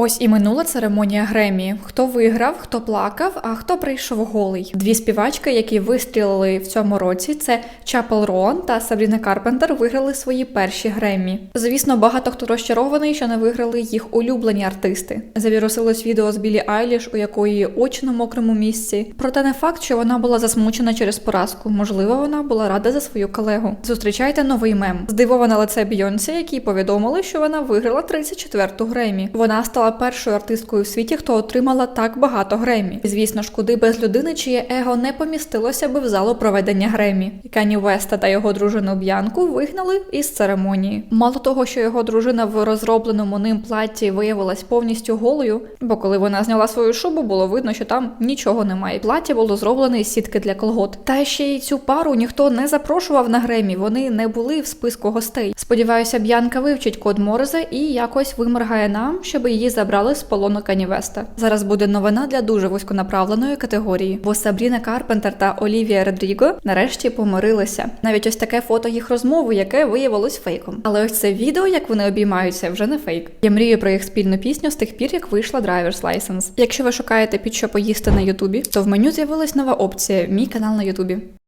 Ось і минула церемонія Гремі. Хто виграв, хто плакав, а хто прийшов голий. Дві співачки, які вистрілили в цьому році, це Чапел Роан та Сабріна Карпентер, виграли свої перші Гремі. Звісно, багато хто розчарований, що не виграли їх улюблені артисти. Завірусилось відео з Білі Айліш, у якої очі на мокрому місці. Проте не факт, що вона була засмучена через поразку. Можливо, вона була рада за свою колегу. Зустрічайте новий мем. Здивоване лице Бійонсі, якій повідомили, що вона виграла 34-ту Гремі. Вона стала першою артисткою в світі, хто отримала так багато Гремі. Звісно ж, куди без людини, чиє его не помістилося би в залу проведення Гремі. Кані Веста та його дружину Б'янку вигнали із церемонії. Мало того, що його дружина в розробленому ним платі виявилась повністю голою, бо коли вона зняла свою шубу, було видно, що там нічого немає. Плаття було зроблене із сітки для колгот. Та ще й цю пару ніхто не запрошував на Гремі. Вони не були в списку гостей. Сподіваюся, Б'янка вивчить код Морзе і якось виморгає нам, щоб її забрали з полону Канівеста. Зараз буде новина для дуже вузьконаправленої категорії, бо Сабріна Карпентер та Олівія Родріго нарешті помирилися. Навіть ось таке фото їх розмови, яке виявилось фейком. Але ось це відео, як вони обіймаються, вже не фейк. Я мрію про їх спільну пісню з тих пір, як вийшла Driver's License. Якщо ви шукаєте під що поїсти на Ютубі, то в меню з'явилась нова опція Мій канал на Ютубі.